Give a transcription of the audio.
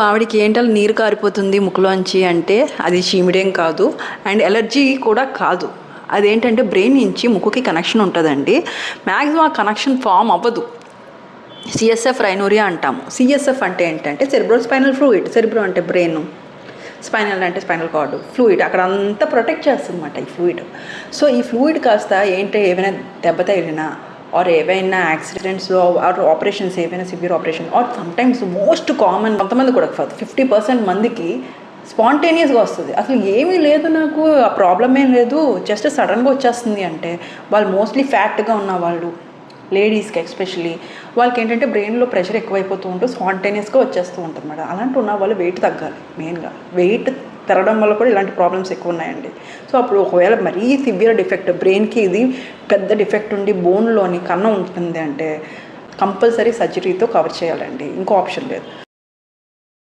ఆవిడకి ఏంటంటే నీరు కారిపోతుంది ముక్కులోంచి అంటే అది చీమిడేం కాదు. అండ్ ఎలర్జీ కూడా కాదు. అదేంటంటే బ్రెయిన్ నుంచి ముక్కుకి కనెక్షన్ ఉంటుందండి. మ్యాక్సిమం ఆ కనెక్షన్ ఫామ్ అవ్వదు. సిఎస్ఎఫ్ రైనోరియా అంటాము సిఎస్ఎఫ్ అంటే ఏంటంటే సెరిబ్రో స్పైనల్ ఫ్లూయిడ్. సెరిబ్రో అంటే బ్రెయిన్. స్పైనల్ అంటే స్పైనల్ కార్డు. ఫ్లూయిడ్. అక్కడ అంతా ప్రొటెక్ట్ చేస్తుంది అనమాట ఈ ఫ్లూయిడ్. సో ఈ ఫ్లూయిడ్ కాస్త ఏంటంటే ఏమైనా దెబ్బ తగిలినా ఆర్ ఏవైనా యాక్సిడెంట్స్ ఆర్ ఆపరేషన్స్ ఏవైనా severe operation or sometimes most common కొంతమంది కూడా ఫిఫ్టీ పర్సెంట్ మందికి స్పాంటేనియస్గా వస్తుంది. అసలు ఏమీ లేదు నాకు ఆ ప్రాబ్లం ఏం లేదు. జస్ట్ సడన్గా వచ్చేస్తుంది అంటే వాళ్ళు మోస్ట్లీ ఫ్యాట్గా ఉన్న వాళ్ళు లేడీస్కి ఎస్పెషలీ వాళ్ళకి ఏంటంటే బ్రెయిన్లో ప్రెషర్ ఎక్కువైపోతూ ఉంటూ స్పాంటేనియస్గా వచ్చేస్తూ ఉంటుంది మేడం. అలాంటి ఉన్న వాళ్ళు వెయిట్ తగ్గాలి మెయిన్గా వెయిట్ తిరగడం వల్ల కూడా ఇలాంటి ప్రాబ్లమ్స్ ఎక్కువ ఉన్నాయండి. సో అప్పుడు ఒకవేళ మరీ సివియర్ డిఫెక్ట్ బ్రెయిన్కి ఇది పెద్ద డిఫెక్ట్ ఉండి బోన్లోని కన్నం ఉంటుంది అంటే కంపల్సరీ సర్జరీతో కవర్ చేయాలండి. ఇంకో ఆప్షన్ లేదు.